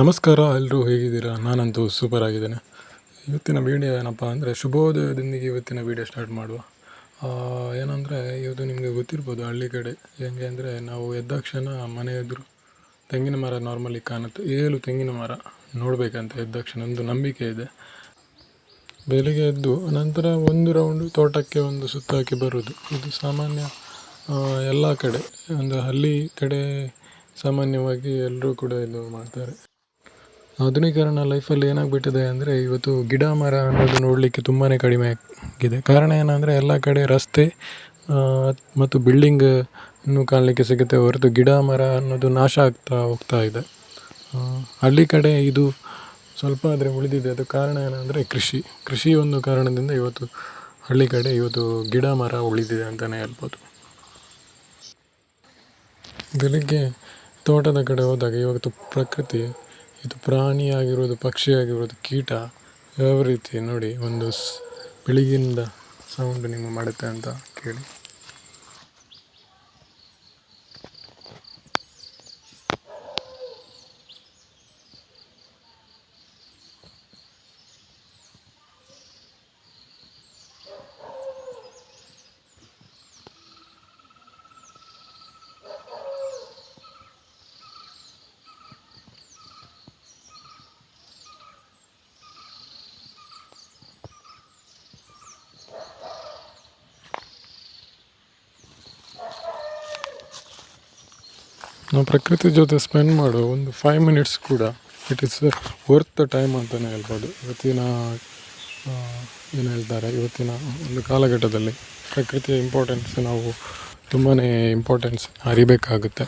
ನಮಸ್ಕಾರ ಎಲ್ಲರೂ ಹೇಗಿದ್ದೀರಾ? ನಾನಂತೂ ಸೂಪರ್ ಆಗಿದ್ದೇನೆ. ಇವತ್ತಿನ ವೀಡಿಯೋ ಏನಪ್ಪ ಅಂದರೆ, ಶುಭೋದಯದೊಂದಿಗೆ ಇವತ್ತಿನ ವೀಡಿಯೋ ಸ್ಟಾರ್ಟ್ ಮಾಡುವ. ಏನಂದರೆ, ಇವತ್ತು ನಿಮಗೆ ಗೊತ್ತಿರ್ಬೋದು ಹಳ್ಳಿ ಕಡೆ ಹೆಂಗೆ ಅಂದರೆ, ನಾವು ಎದ್ದಾಕ್ಷಣ ಮನೆ ಎದುರು, ತೆಂಗಿನ ಮರ ನಾರ್ಮಲಿ ಕಾಣುತ್ತೆ. ಏಳು ತೆಂಗಿನ ಮರ ನೋಡಬೇಕಂತ ಎದ್ದಾಕ್ಷಣ ಒಂದು ನಂಬಿಕೆ ಇದೆ. ಬೆಳಿಗ್ಗೆ ಎದ್ದು, ನಂತರ ಒಂದು ರೌಂಡು ತೋಟಕ್ಕೆ ಒಂದು ಸುತ್ತಾಕಿ ಬರೋದು. ಇದು ಸಾಮಾನ್ಯ ಎಲ್ಲ ಕಡೆ ಒಂದು ಹಳ್ಳಿ ಕಡೆ ಸಾಮಾನ್ಯವಾಗಿ ಎಲ್ಲರೂ ಕೂಡ ಇದು ಮಾಡ್ತಾರೆ. ಆಧುನೀಕರಣ ಲೈಫಲ್ಲಿ ಏನಾಗ್ಬಿಟ್ಟಿದೆ ಅಂದರೆ ಇವತ್ತು ಗಿಡ ಮರ ಅನ್ನೋದು ನೋಡಲಿಕ್ಕೆ ತುಂಬಾ ಕಡಿಮೆ ಆಗಿದೆ. ಕಾರಣ ಏನಂದರೆ ಎಲ್ಲ ಕಡೆ ರಸ್ತೆ ಮತ್ತು ಬಿಲ್ಡಿಂಗ್ ಇನ್ನು ಕಾಣಲಿಕ್ಕೆ ಸಿಗುತ್ತೆ ಹೊರತು ಗಿಡ ಮರ ಅನ್ನೋದು ನಾಶ ಆಗ್ತಾ ಹೋಗ್ತಾ ಇದೆ. ಹಳ್ಳಿ ಕಡೆ ಇದು ಸ್ವಲ್ಪ ಆದರೆ ಉಳಿದಿದೆ. ಅದು ಕಾರಣ ಏನಂದರೆ ಕೃಷಿ. ಕೃಷಿ ಒಂದು ಕಾರಣದಿಂದ ಇವತ್ತು ಹಳ್ಳಿ ಕಡೆ ಇವತ್ತು ಗಿಡ ಮರ ಉಳಿದಿದೆ ಅಂತಲೇ ಹೇಳ್ಬೋದು. ಬೆಳಿಗ್ಗೆ ತೋಟದ ಕಡೆ ಹೋದಾಗ ಇವತ್ತು ಪ್ರಕೃತಿ ಇದು ಪ್ರಾಣಿ ಆಗಿರ್ಬೋದು ಪಕ್ಷಿ ಆಗಿರ್ಬೋದು ಕೀಟ, ಯಾವ ರೀತಿ ನೋಡಿ ಒಂದು ಸ್ ಬೆಳಗಿಂದ ಸೌಂಡ್ ನಿಮ್ಮ ಮಾಡುತ್ತೆ ಅಂತ ಕೇಳಿ. ನಾವು ಪ್ರಕೃತಿ ಜೊತೆ ಸ್ಪೆಂಡ್ ಮಾಡೋ ಒಂದು ಫೈವ್ ಮಿನಿಟ್ಸ್ ಕೂಡ it is worth the time ಅಂತಲೇ ಹೇಳ್ಬೋದು. ಇವತ್ತಿನ ಏನು ಹೇಳ್ತಾರೆ, ಇವತ್ತಿನ ಒಂದು ಕಾಲಘಟ್ಟದಲ್ಲಿ ಪ್ರಕೃತಿಯ ಇಂಪಾರ್ಟೆನ್ಸ್ ನಾವು ತುಂಬಾ ಇಂಪಾರ್ಟೆನ್ಸ್ ಅರಿಬೇಕಾಗುತ್ತೆ.